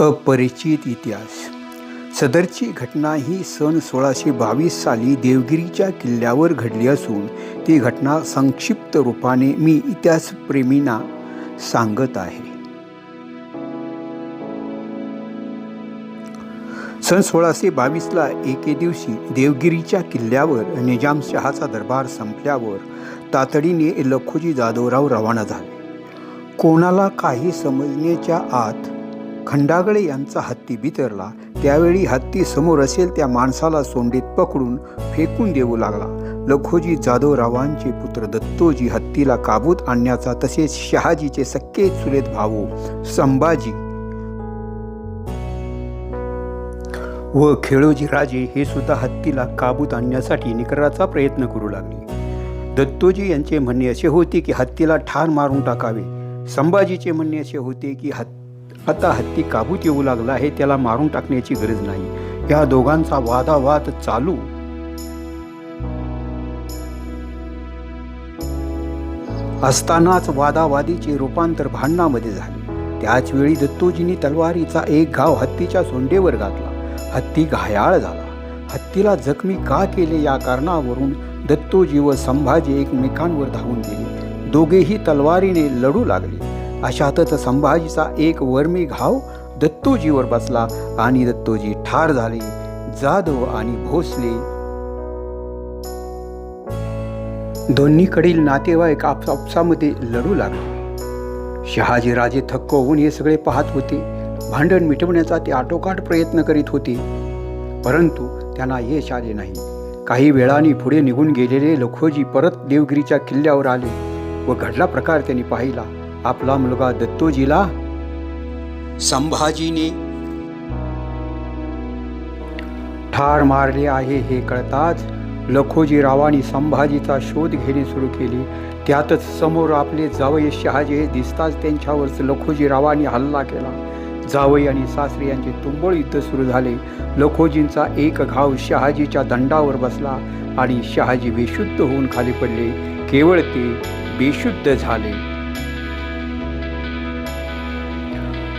अपरिचित इतिहास. सदरची घटना ही सन सोळाशे बावीस साली देवगिरीच्या किल्ल्यावर घडली असून ती घटना संक्षिप्त रूपाने मी इतिहासप्रेमींना सांगत आहे. सन सोळाशे बावीसला एके दिवशी देवगिरीच्या किल्ल्यावर निजामशहाचा दरबार संपल्यावर तातडीने लखोजी जाधवराव रवाना झाले. कोणाला काही समजण्याच्या आत खंडागळे यांचा हत्ती बितरला. त्यावेळी हत्ती समोर असेल त्या माणसाला सोंडीत पकडून फेकून देऊ लागला. लखोजी जाधवरावांचे पुत्र दत्तोजी हत्तीला काबूत आणण्याचा तसेच शहाजीचे सक्के चुलेत भाऊ संभाजी व खेळोजी राजे हे सुद्धा हत्तीला काबूत आणण्यासाठी निकराचा प्रयत्न करू लागले. दत्तोजी यांचे म्हणणे असे होते की हत्तीला ठार मारून टाकावे. संभाजीचे म्हणणे असे होते की हत्ती आता हत्ती काबूत येऊ लागला आहे त्याला मारून टाकण्याची गरज नाही. या दोघांचा वादावाद चालू. असतानाच वादावादीचे रूपांतर भांडणामध्ये झाले. त्याच वेळी दत्तोजींनी तलवारीचा एक घाव हत्तीच्या सोंडेवर घातला. हत्ती घायाळ झाला. हत्तीला जखमी का केले या कारणावरून दत्तोजी व संभाजी एकमेकांवर धावून गेले. दोघेही तलवारीने लढू लागले. अशातच संभाजीचा एक वर्मी घाव दत्तोजीवर बसला आणि दत्तोजी ठार झाले जाधव आणि भोसले. दोन्हीकडील नातेवाईक आपसामध्ये लढू लागले. शहाजी राजे थक्क होऊन हे सगळे पाहत होते. भांडण मिटवण्याचा ते आटोकाट प्रयत्न करीत होते. परंतु त्यांना यश आले नाही. काही वेळाने पुढे निघून गेलेले लखोजी परत देवगिरीच्या किल्ल्यावर आले व घडला प्रकार त्यांनी पाहिला. आपला मुलगा दत्तोजीला संभाजीने ठार मारले आहे हे कळताच लखोजीरावांनी संभाजीचा शोध घेणे सुरू केले. त्यातच समोर आपले जावई शहाजी हे दिसताच त्यांच्यावरच लखोजीरावांनी हल्ला केला. जावई आणि सासरे यांचे तुंबळ युद्ध सुरू झाले. लखोजींचा एक घाव शहाजीच्या दंडावर बसला आणि शहाजी बेशुद्ध होऊन खाली पडले. केवळ ते बेशुद्ध झाले.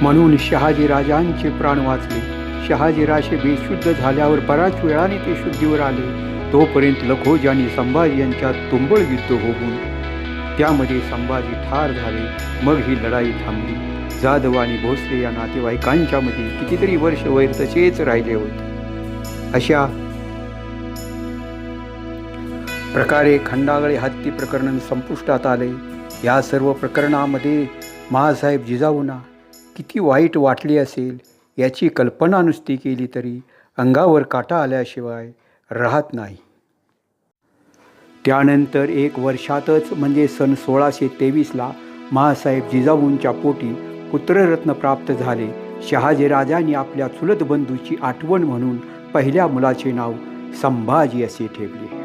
म्हणून शहाजी राजांचे प्राण वाचले. शहाजीराजे बेशुद्ध झाल्यावर बऱ्याच वेळाने ते शुद्धीवर आले. तोपर्यंत लखोज आणि संभाजी यांच्यात तुंबळ युद्ध होऊन त्यामध्ये संभाजी ठार झाले. मग ही लढाई थांबली. जाधव आणि भोसले या नातेवाईकांच्यामध्ये कितीतरी वर्ष वैर तसेच राहिले होते. अशा प्रकारे खंडागळे हत्ती प्रकरण संपुष्टात आले. या सर्व प्रकरणामध्ये महासाहेब जिजाऊना किती वाईट वाटली असेल याची कल्पना नुसती केली तरी अंगावर काटा आल्याशिवाय राहत नाही. त्यानंतर एक वर्षातच म्हणजे सन सोळाशे तेवीसला महासाहेब जिजाऊंच्या पोटी पुत्ररत्न प्राप्त झाले. शहाजीराजांनी आपल्या चुलत बंधूची आठवण म्हणून पहिल्या मुलाचे नाव संभाजी असे ठेवले.